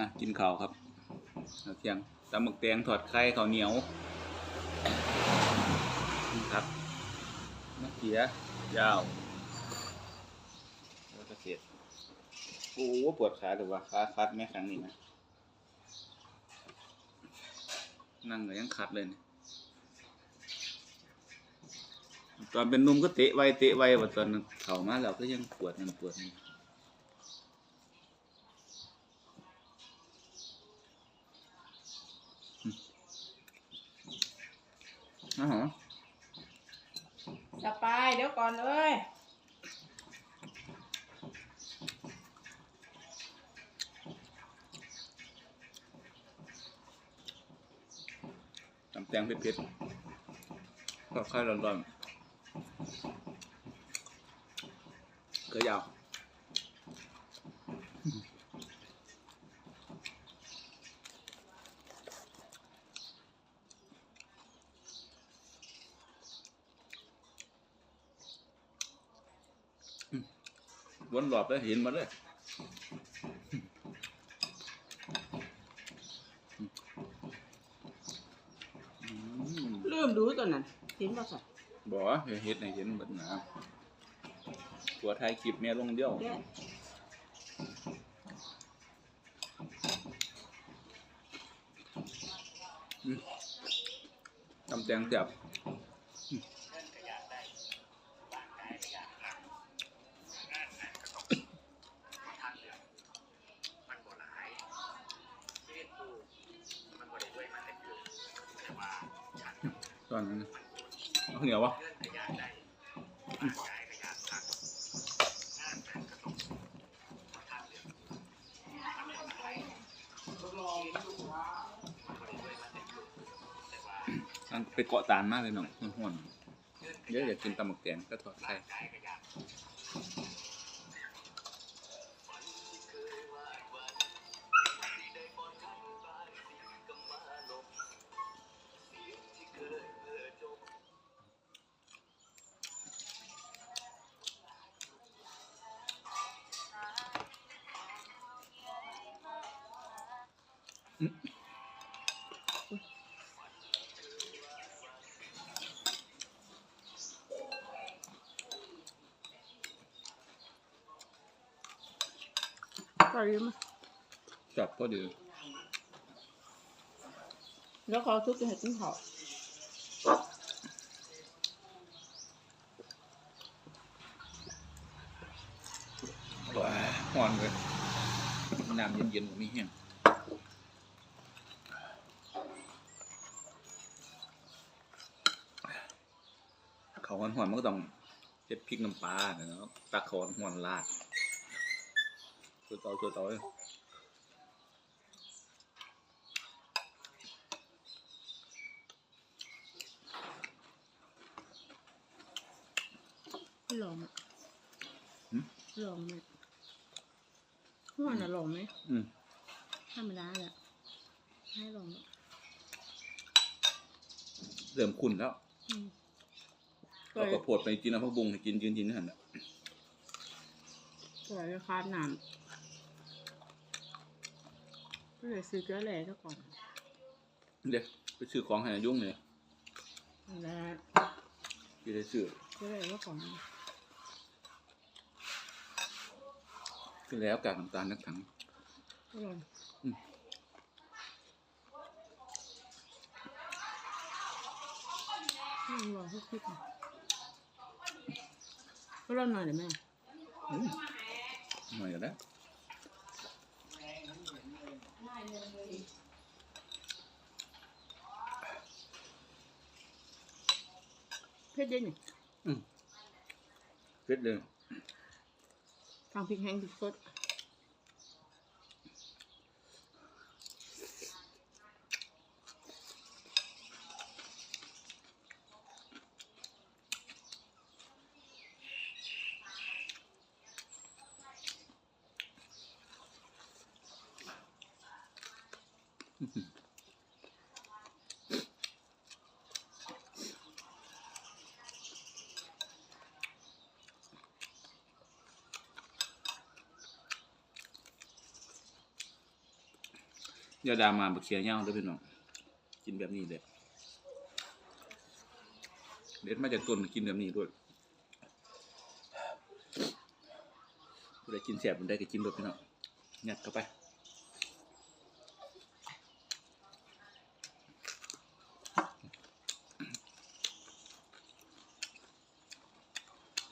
มากินข้าวครับเอาเที่ยงตำหมึกแตงถอดไข่ข้าวเหนียวครับมะเขือยาวแล้วก็เสร็จโอ้โหปวดขาหรือว่าขาคัดไหมครั้งนี้นะนั่งก็ยังคัดเลยตอนเป็นนุ่มก็เตะไวเตะไวว่าตอนเข่ามาแล้วก็ยังปวดนั่นปวดนี่ อ๋อจะไปเดี๋ยวก่อนเลยตำแตงเผ็ดๆก็ค่อยร้อนๆเกลือยาว วนหลอบแล้วเห็นมาเลยอืมลืมดูตัวนั้นเห็นป่ะสัตว์บอกเฮ็ดให้เห็นเบิดหนาตัวไทยคลิปแม่ลงเดียวเด้ตำแตงแซ่บ ตอนนั้นเหนียววะอันไปเกาะตานมากเลยหน้องห่วนเยอะอยากกินตำหมกแตงก็ถอดไข่ ก็ลืมอะจับก็ดีแล้วเขาทุกข์จะเห็นกินข้าวว้าห่อนเลยน้ำเย็นๆมีเหี้ยง เขาห่อนๆมันก็ต้องเจ็ดพริกน้ำปลาเนาะตักเขาห่อนๆลาดตัวต่อตัวต่อเลยลองอะลองไหมหัวน่ะลองไหมอืมธรรมดาแหละให้ลองอะเริ่มขุ่นแล้ว อืม ก็เราก็โพดไปกินน้ำผักบุ้งให้กินยืนกินนี่หันอะก็เลยคาดน้ำก็เลยซื้อเกลือแร่ซะก่อนเดี๋ยวไปซื้อของให้นายุ่งเลยแล้วพี่ได้ซื้อเกลือแร่ซะก่อนคือแล้วกากน้ำตาลนักถังก็ลองอืมอืมลองสักคลิปหน่อย ก็ลองหน่อยเดี๋ยวแม่อืมหน่อยก็ได้เผ็ดเย็นนี่เสร็จเลยทางพริกแห้งพริกสด ยาดามาบะเคียเง่าด้วยพี่น้องกินแบบนี้เด็ดเด็ดมาจากต้นกินแบบนี้ด้วยผู้ใดกินแสบผู้ใดก็กินด้วยพี่น้องงัดเข้าไป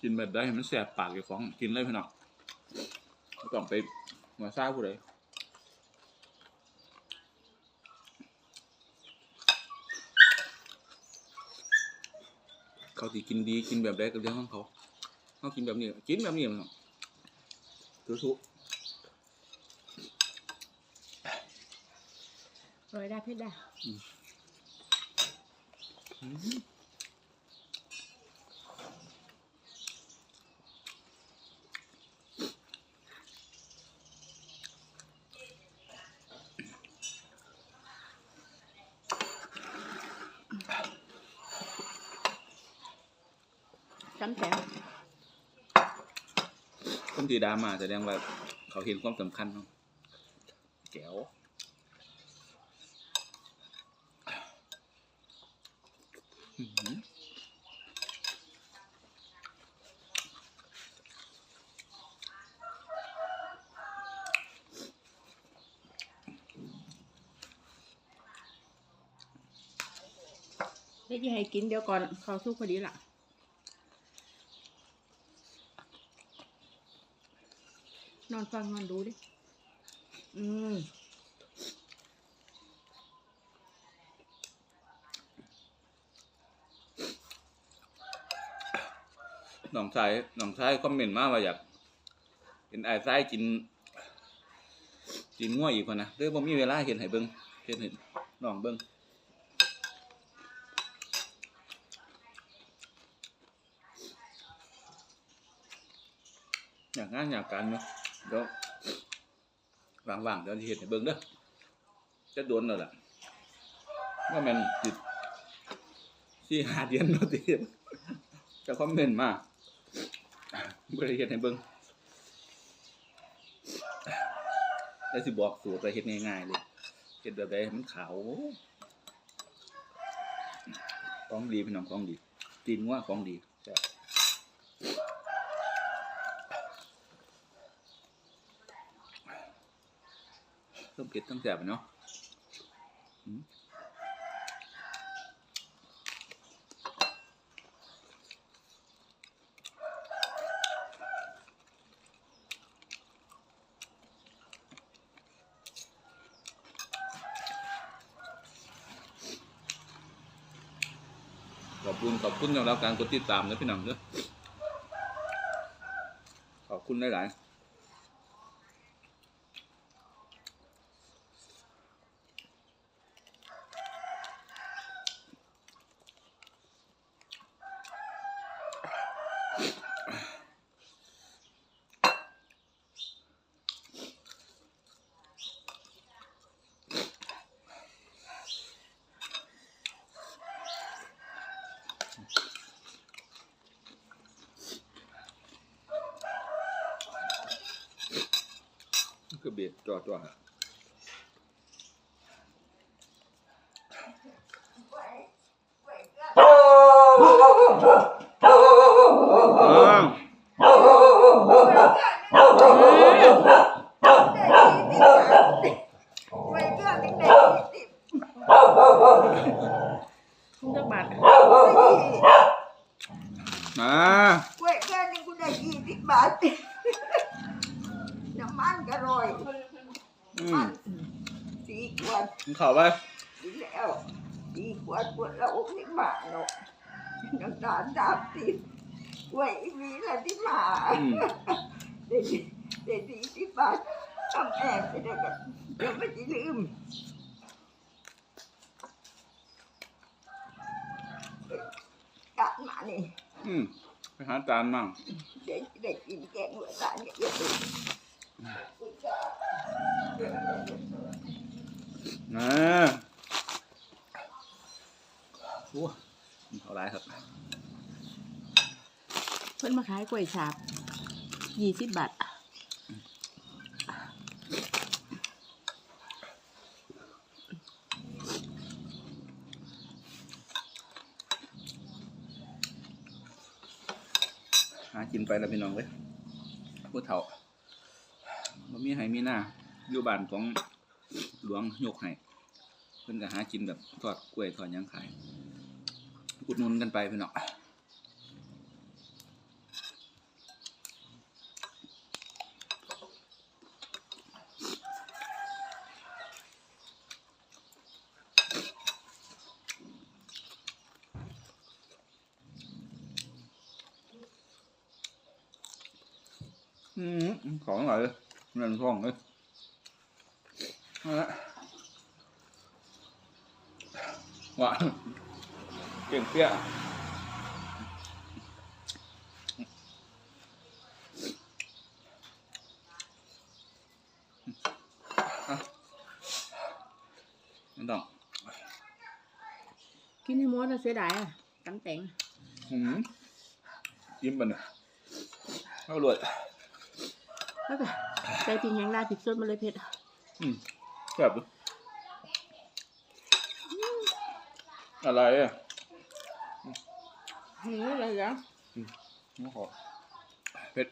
กินแบบได้ให้มันแสบปากอยู่ของกินเลยพี่น้องไม่ต้องไปมาซ่าผู้ใดเขาสิกินดีกินแบบใดก็เรื่องของเขาเขากินแบบนี้กินแบบนี้มันทุสุโรยได้เพชรได้ จำแสงคนที่ดามาแสดงว่าเขาเห็นความสำคัญเนาะแก้วอื้อหือได้ยี่ให้กินเดี๋ยวก่อนเขาสู้พอดีล่ะ นอน ฟังนอนดูดิ อืมน้องชายน้องชายคอมเมนต์มาว่าอยากเห็นไอ้ชายกิน กินง่วยอีกคนนะเด้อผมมีเวลาเห็นให้เบิ้งเห็นเห็นน้องเบิ้งอยากงานอยากการเนาะ เดี๋ยวว่างๆเดี๋ยวเห็นให้เบิ้งเด้อจะโดนแล้วล่ะว่ามันจิตที่หาเดียนโนติจะคอมเมนต์มาบริเฮ็ดให้เบิ่งแล้วสิบอกสูตรไปเฮ็ดง่ายๆเลยเฮ็ดแบบใดให้มันขาวของดีพี่น้องของดีตีนว่าของดีใช่บต้มเผ็ดต้งแซ่บเนาะขอบคุณขอบคุณสำหรับการกดติดตามนะพี่น้องเด้อขอบคุณหลาย ๆ คือเบียดจอดตัวฮะอ้าว ไม่เพื่อนที่ไหนที่สิบ ทุ่งจักบาท มา เว้ยเพื่อนที่กูได้ยี่สิบบาทน้ำมันก็ร่อย อืม สี่ขวด มึง เข่าไปดีแล้วสี่ขวดขวดละหกสิบบาทเนาะน้ำตาลสามสิบเว้ยมีละที่มาอืมเด็ดเด็ดสี่สิบบาททำแอบไปได้กันเดี๋ยวไม่จะลืมกลับมานี่อืมไปหาจานมั่งเด็กเด็กกินแกงหัวตาลกับเยอะเลย นะโอ้เขาร้ายครับ เพิ่นมาขายกล้วยฉาบยี่สิบบาทหากินไปแล้วพี่น้องเลยผู้เฒ่าบ่มีไห้มีหน้าอยู่บ้านของ หลวงยกให้เพิ่นก็หากินแบบทอดกล้วยทอดยังขาย อุดหนุนกันไปพี่น้องอืมของอ ร่อยเลยเงินท่องเลยเอาละหวานเก่งเปี้ยอะไม่ต้องกินให้หมดแล้วเสียดายอะตำแตงอืมยิ้มไปเนี่ยเอาเลยแล้วก็ใจจริงแหงได้ผิดสดมาเลยเผ็ด อืม แบบดูอะไรอะหืออะไรอย่างไม่ขอเผ็ด